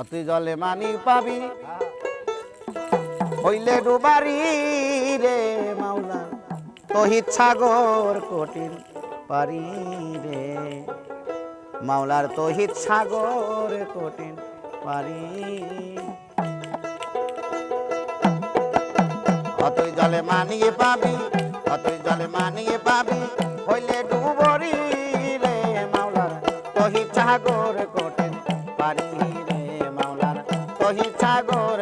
অতি জলে মানি পাবি। হইলে ডুবারি রে মাওলা তহিত সাগর কঠিন পারি রে। মাওলার তহিত সাগর কঠিন পারি। অতই জলে মানিয়ে পাবি অতই জলে মানিয়ে পাবি। হইলে ডুবরি রে মাওলার তহিত সাগর ওহি সাগর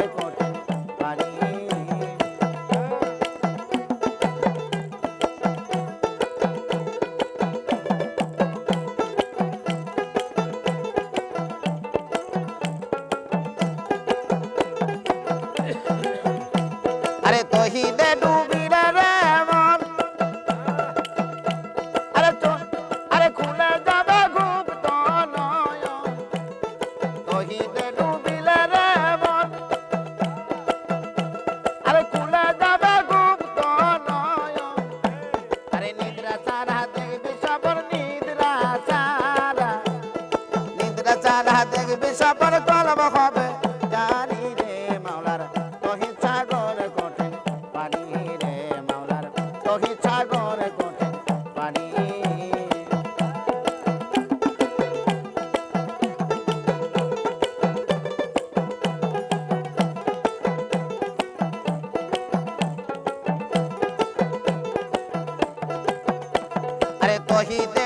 দেখবি সবার কলম হবে। জানি রে মাওলার তহি সাগর কোটে পানি রে মাওলার তহি সাগর কোটে পানি। আরে তহিতে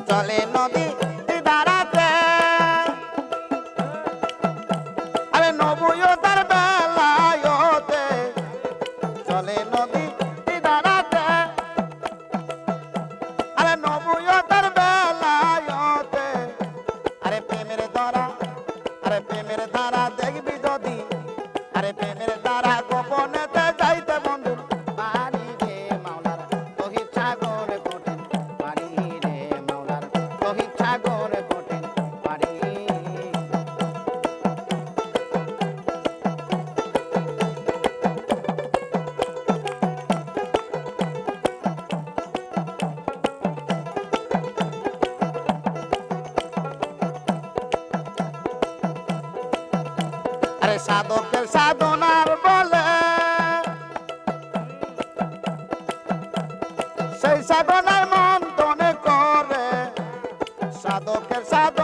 চলে নদী আরে সাধকের সাধনার বলে। সেই সাধনার মন তনে করে সাধকের সাধন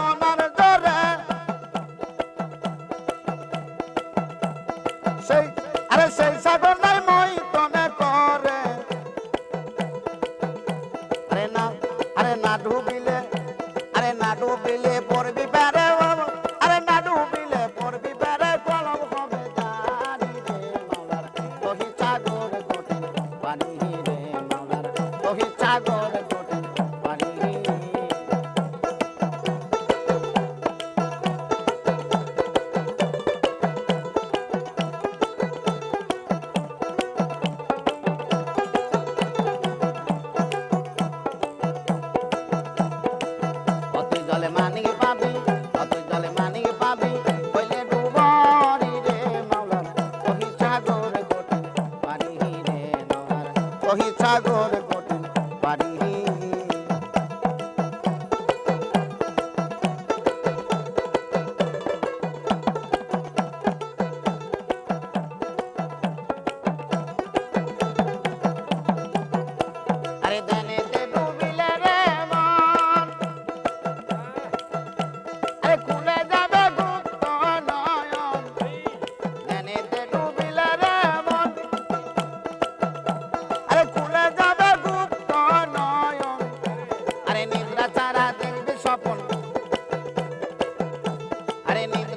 time.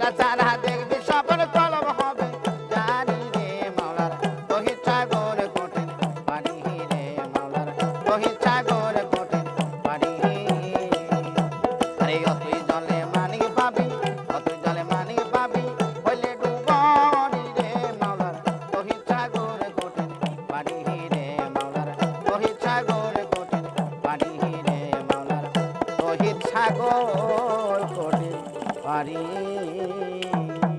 জায়গা ছাড়া দেখবি সফল তলব হবে। জানি রে মাওলার বহি সাগর কঠিন পানি রে মাওলার বহি সাগর কঠিন পানি আরে অতুই জলে মানি পাবি, অতুই জলে মানি পাবি বলে ডুবনি রে মাওলার বহি সাগর কঠিন পানি রে মাওলার বহি সাগর কঠিন পানি রে মাওলার বহি সাগর কঠিন পানি